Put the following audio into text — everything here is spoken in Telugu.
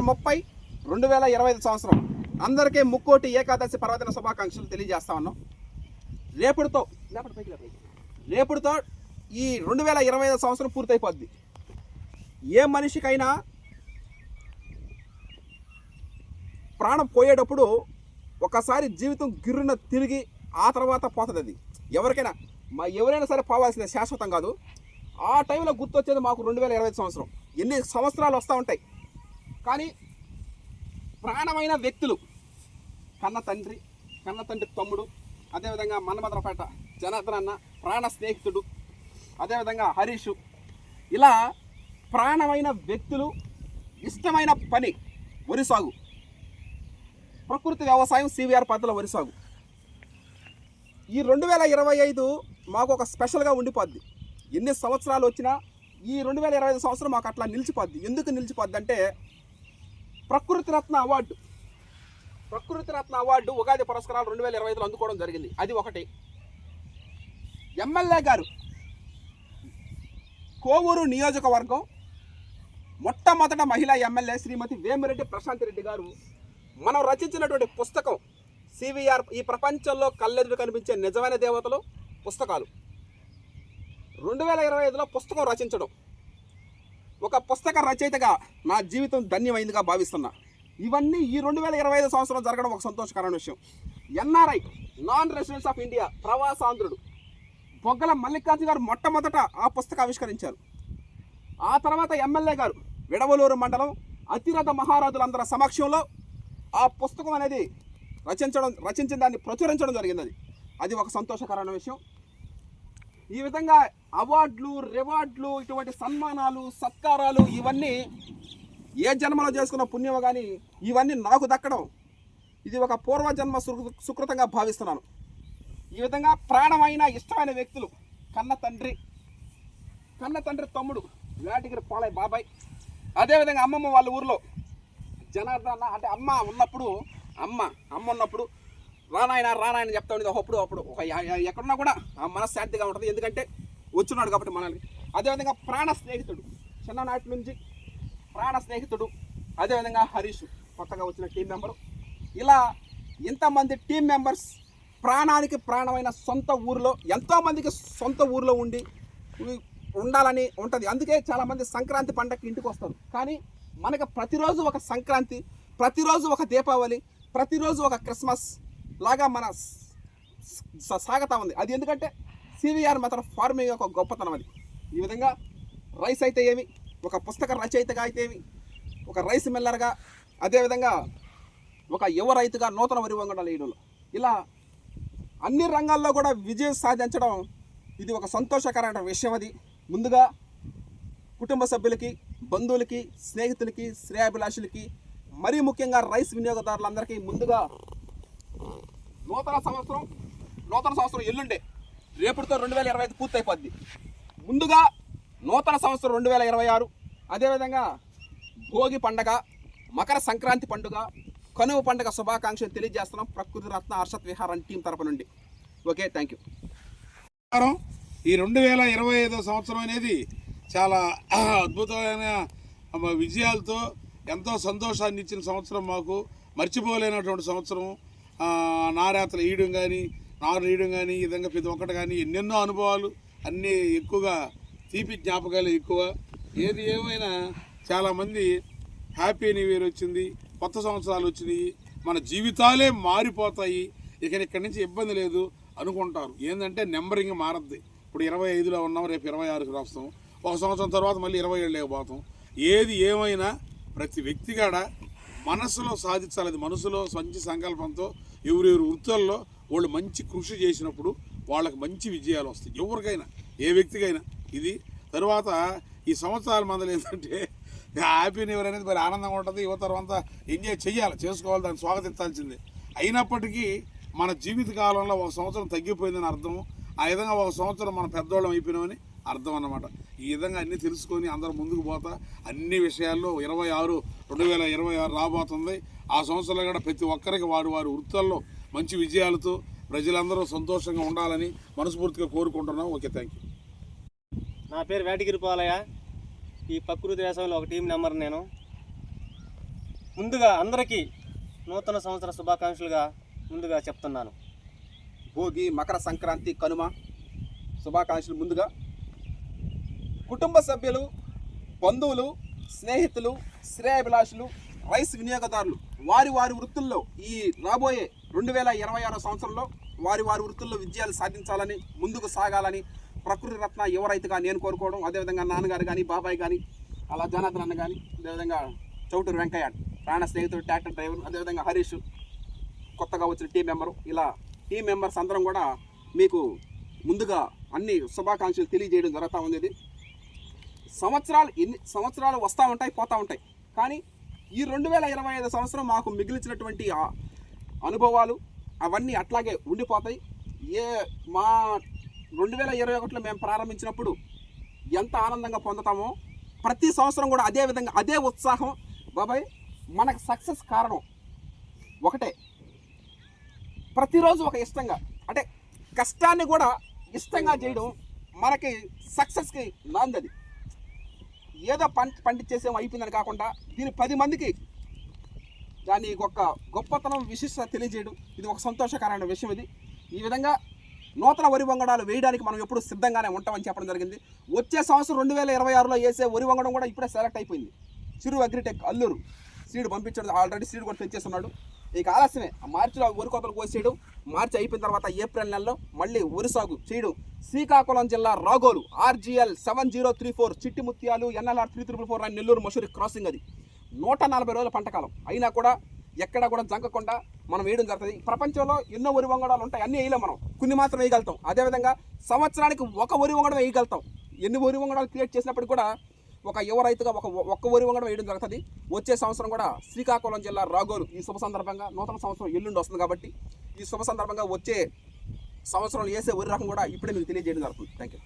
సెప్టెంబర్ ముప్పై రెండు వేల ఇరవై ఐదు సంవత్సరం. అందరికీ ముక్కోటి ఏకాదశి పర్వదిన శుభాకాంక్షలు తెలియజేస్తా ఉన్నాం. రేపుడుతో లేపటి రేపుడుతో ఈ రెండు వేల ఇరవై ఐదు సంవత్సరం పూర్తయిపోద్ది. ఏ మనిషికైనా ప్రాణం పోయేటప్పుడు ఒకసారి జీవితం గిర్రున తిరిగి ఆ తర్వాత పోతుంది అది ఎవరికైనా మా ఎవరైనా సరే పోవాల్సిందే శాశ్వతం కాదు. ఆ టైంలో గుర్తొచ్చేది మాకు రెండు వేల ఇరవై ఐదు సంవత్సరం. ఎన్ని సంవత్సరాలు వస్తూ ఉంటాయి? కానీ ప్రాణమైన వ్యక్తులు కన్న తండ్రి కన్న తండ్రి తమ్ముడు అదేవిధంగా మన్మధరపేట జనార్దన్ అన్న ప్రాణ స్నేహితుడు అదేవిధంగా హరీషు. ఇలా ప్రాణమైన వ్యక్తులు ఇష్టమైన పని వరి సాగు. ప్రకృతి వ్యవసాయం సివిఆర్ పద్ధతిలో వరి సాగు. ఈ రెండు వేల ఇరవై ఐదు మాకు ఒక స్పెషల్గా ఉండిపోద్ది. ఎన్ని సంవత్సరాలు వచ్చినా ఈ రెండు వేల ఇరవై ఐదు సంవత్సరం మాకు అట్లా నిలిచిపోద్ది. ఎందుకు నిలిచిపోద్ది అంటే ప్రకృతి రత్న అవార్డు. ప్రకృతి రత్న అవార్డు ఉగాది పురస్కారాలు రెండు వేల ఇరవై ఐదులో అందుకోవడం జరిగింది. అది ఒకటి. ఎమ్మెల్యే గారు కోవూరు నియోజకవర్గం మొట్టమొదట మహిళా ఎమ్మెల్యే శ్రీమతి వేమిరెడ్డి ప్రశాంత్ రెడ్డి గారు మనం రచించినటువంటి పుస్తకం సివిఆర్ ఈ ప్రపంచంలో కళ్ళెదురు కనిపించే నిజమైన దేవతలు పుస్తకాలు. రెండు వేల ఇరవై ఐదులో పుస్తకం రచించడం. ఒక పుస్తక రచయితగా నా జీవితం ధన్యమైందిగా భావిస్తున్నా. ఇవన్నీ ఈ రెండు వేల ఇరవై ఐదు సంవత్సరం జరగడం ఒక సంతోషకరమైన విషయం. NRI non residence of India ప్రవాసాంధ్రుడు Boggala Mallikarjuna గారు మొట్టమొదట ఆ పుస్తకం ఆవిష్కరించారు. ఆ తర్వాత ఎమ్మెల్యే గారు విడవలూరు మండలం అతిరథ మహారాజులందరి సమక్షంలో ఆ పుస్తకం అనేది రచించడం రచించిన దాన్ని ప్రచురించడం జరిగింది అది. అది ఒక సంతోషకరమైన విషయం. ఈ విధంగా అవార్డులు రివార్డులు ఇటువంటి సన్మానాలు సత్కారాలు ఇవన్నీ ఏ జన్మలో చేసుకున్న పుణ్యం కానీ ఇవన్నీ నాకు దక్కడం ఇది ఒక పూర్వజన్మ సుకృ సుకృతంగా భావిస్తున్నాను. ఈ విధంగా ప్రాణమైన ఇష్టమైన వ్యక్తులు కన్న తండ్రి కన్న తండ్రి తమ్ముడు వేటగిరి పాలయ్య బాబాయ్ అదేవిధంగా అమ్మమ్మ వాళ్ళ ఊర్లో జనార్దన అంటే అమ్మ ఉన్నప్పుడు అమ్మ అమ్మ ఉన్నప్పుడు రానాయన రానాయన చెప్తా ఉండేది. ఒకప్పుడు అప్పుడు ఒక ఎక్కడున్నా కూడా ఆ మనశ్శాంతిగా ఉంటుంది. ఎందుకంటే వచ్చున్నాడు కాబట్టి మనల్ని. అదేవిధంగా ప్రాణ స్నేహితుడు. చిన్ననాటి నుంచి ప్రాణ స్నేహితుడు. అదేవిధంగా హరీష్ కొత్తగా వచ్చిన టీం మెంబరు ఇలా ఇంతమంది టీం మెంబర్స్ ప్రాణానికి ప్రాణమైన సొంత ఊరిలో ఎంతోమందికి సొంత ఊరిలో ఉండి ఉండాలని ఉంటుంది. అందుకే చాలామంది సంక్రాంతి పండగకి ఇంటికి వస్తారు. కానీ మనకి ప్రతిరోజు ఒక సంక్రాంతి ప్రతిరోజు ఒక దీపావళి ప్రతిరోజు ఒక క్రిస్మస్ లాగా మన సాగతా ఉంది. అది ఎందుకంటే సివిఆర్ మాత్రం ఫార్మింగ్ ఒక గొప్పతనం అది. ఈ విధంగా రైస్ అయితే ఏమి ఒక పుస్తక రచయితగా అయితే ఏమి ఒక రైస్ మిల్లర్గా అదేవిధంగా ఒక యువ రైతుగా నూతన వరి వంగడాల ఇలా అన్ని రంగాల్లో కూడా విజయం సాధించడం ఇది ఒక సంతోషకరమైన విషయం అది. ముందుగా కుటుంబ సభ్యులకి బంధువులకి స్నేహితులకి శ్రేయాభిలాషులకి మరీ ముఖ్యంగా రైస్ వినియోగదారులందరికీ ముందుగా నూతన సంవత్సరం నూతన సంవత్సరం ఎల్లుండే. రేపటితో రెండు వేల ఇరవై ఐదు పూర్తయిపోద్ది. ముందుగా నూతన సంవత్సరం రెండు వేల ఇరవై ఆరు అదేవిధంగా భోగి పండగ మకర సంక్రాంతి పండుగ కనుమ పండుగ శుభాకాంక్షలు తెలియజేస్తున్నాం ప్రకృతి రత్న హర్షత్ విహారం టీం తరపు నుండి. Okay thank you. ఈ రెండు వేల ఇరవై ఐదో సంవత్సరం అనేది చాలా అద్భుతమైన విజయాలతో ఎంతో సంతోషాన్ని ఇచ్చిన సంవత్సరం మాకు. మర్చిపోలేనటువంటి సంవత్సరం. నారేతలు వేయడం కానీ నారు వేయడం కానీ ఈ విధంగా ప్రతి ఒక్కటి కానీ ఎన్నెన్నో అనుభవాలు అన్నీ ఎక్కువగా తీపి జ్ఞాపకాలు ఎక్కువ. ఏది ఏమైనా చాలామంది హ్యాపీ న్యూ ఇయర్ వచ్చింది కొత్త సంవత్సరాలు వచ్చినాయి మన జీవితాలే మారిపోతాయి ఇక ఇక్కడి నుంచి ఇబ్బంది లేదు అనుకుంటారు. ఏంటంటే నెంబరింగ్ మారద్ది. ఇప్పుడు ఇరవై ఐదులో ఉన్నాం రేపు ఇరవై ఆరుకి వస్తాం ఒక సంవత్సరం తర్వాత మళ్ళీ ఇరవై ఏళ్ళకి పోతాం ఏది ఏమైనా ప్రతి వ్యక్తి కాడ మనసులో సాధించాలి. మనసులో మంచి సంకల్పంతో ఎవరెవరి వృత్తుల్లో వాళ్ళు మంచి కృషి చేసినప్పుడు వాళ్ళకి మంచి విజయాలు వస్తాయి. ఎవరికైనా ఏ వ్యక్తికైనా ఇది. తర్వాత ఈ సంవత్సరాల మందలు ఏంటంటే హ్యాపీ న్యూ ఇయర్ అనేది మరి ఆనందంగా ఉంటుంది. యువతరం అంతా ఎంజాయ్ చేయాలి చేసుకోవాలి. దాన్ని స్వాగతించాల్సిందే. అయినప్పటికీ మన జీవిత కాలంలో ఒక సంవత్సరం తగ్గిపోయిందని అర్థం. ఆ విధంగా ఒక సంవత్సరం మన పెద్దవాళ్ళం అయిపోయినామని అర్థం అన్నమాట. ఈ విధంగా అన్నీ తెలుసుకొని అందరూ ముందుకు పోతా. అన్ని విషయాల్లో ఇరవై ఆరు రెండు వేల ఇరవై ఆరు రాబోతుంది. ఆ సంవత్సరంలో కూడా ప్రతి ఒక్కరికి వారు వారి వృత్తుల్లో మంచి విజయాలతో ప్రజలందరూ సంతోషంగా ఉండాలని మనస్ఫూర్తిగా కోరుకుంటున్నాం. Okay thank you. నా పేరు వేటగిరి పాలయ్య. ఈ ప్రకృతి వ్యవసాయంలో ఒక టీం నెంబర్ నేను. ముందుగా అందరికీ నూతన సంవత్సర శుభాకాంక్షలుగా ముందుగా చెప్తున్నాను. భోగి మకర సంక్రాంతి కనుమ శుభాకాంక్షలు ముందుగా. కుటుంబ సభ్యులు బంధువులు స్నేహితులు శ్రేయభిలాషులు రైస్ వినియోగదారులు. వారి వారి వృత్తుల్లో ఈ రాబోయే రెండు వేల ఇరవై ఆరో సంవత్సరంలో వారి వారి వృత్తుల్లో విజయాలు సాధించాలని ముందుకు సాగాలని ప్రకృతి రత్న యువ రైతుగా నేను కోరుకోవడం. అదేవిధంగా నాన్నగారు కానీ బాబాయ్ కానీ అలా జనార్దన్ అన్న కానీ అదేవిధంగా చౌటూరు వెంకయ్య ప్రాణ స్నేహితుడు ట్రాక్టర్ డ్రైవర్ అదేవిధంగా హరీష్ కొత్తగా వచ్చిన టీం మెంబరు ఇలా టీం మెంబర్స్ అందరం కూడా మీకు ముందుగా అన్ని శుభాకాంక్షలు తెలియజేయడం జరుగుతూ ఉంది సంవత్సరాలు ఎన్ని సంవత్సరాలు వస్తూ ఉంటాయి పోతూ ఉంటాయి. కానీ ఈ రెండు వేల ఇరవై ఐదు సంవత్సరం మాకు మిగిలిచినటువంటి ఆ అనుభవాలు అవన్నీ అట్లాగే ఉండిపోతాయి. ఏ మా రెండు వేల ఇరవై ఒకటిలో మేము ప్రారంభించినప్పుడు ఎంత ఆనందంగా పొందుతామో ప్రతి సంవత్సరం కూడా అదే విధంగా అదే ఉత్సాహం. బాబాయ్ మనకు సక్సెస్ కారణం ఒకటే. ప్రతిరోజు ఒక ఇష్టంగా అంటే కష్టాన్ని కూడా ఇష్టంగా చేయడం మనకి సక్సెస్కి నాందది ఏదో పంట పండించేసేమో అయిపోయిందని కాకుండా దీని పది మందికి దాని ఒక గొప్పతనం విశిష్టత తెలియజేయడం ఇది ఒక సంతోషకరమైన విషయం ఇది. ఈ విధంగా నూతన వరి వంగడాలు వేయడానికి మనం ఎప్పుడు సిద్ధంగానే ఉంటామని చెప్పడం జరిగింది. వచ్చే సంవత్సరం రెండు వేల ఇరవై ఆరులో వేసే వరి వంగడం కూడా ఇప్పుడే సెలెక్ట్ అయిపోయింది. చిరు అగ్రిటెక్ అల్లూరు సీడ్ పంపించడం ఆల్రెడీ సీడ్ కూడా తెచ్చేస్తున్నాడు ఇక ఆలస్యమే. ఆ మార్చిలో వరి కోతలు కోసేయడం మార్చి అయిపోయిన తర్వాత ఏప్రిల్ నెలలో మళ్ళీ వరి సాగు చేయడం. శ్రీకాకుళం జిల్లా Ragolu RGL seven zero three four Chitti Mutyalu NLR three triple four అని నెల్లూరు మసూరి క్రాసింగ్ అది. నూట నలభై రోజుల పంటకాలం అయినా కూడా ఎక్కడ కూడా జంకకుండా మనం వేయడం జరుగుతుంది. ప్రపంచంలో ఎన్నో వరి వంగడాలు ఉంటాయి. అన్నీ వేయలేం మనం. కొన్ని మాత్రం వేయగలుగుతాం. అదేవిధంగా సంవత్సరానికి ఒక వరి వంగడం వేయగలుగుతాం. ఎన్ని వరి వంగడాలు క్రియేట్ చేసినప్పటికీ కూడా ఒక యువ రైతుగా ఒక ఒక్క వరి వంగడం వేయడం జరుగుతుంది. వచ్చే సంవత్సరం కూడా శ్రీకాకుళం జిల్లా రాగోలు ఈ శుభ సందర్భంగా నూతన సంవత్సరం ఎల్లుండి వస్తుంది కాబట్టి ఈ శుభ సందర్భంగా వచ్చే సంవత్సరంలో వేసే వరి రకం కూడా ఇప్పుడే మీకు తెలియజేయడం జరుగుతుంది. Thank you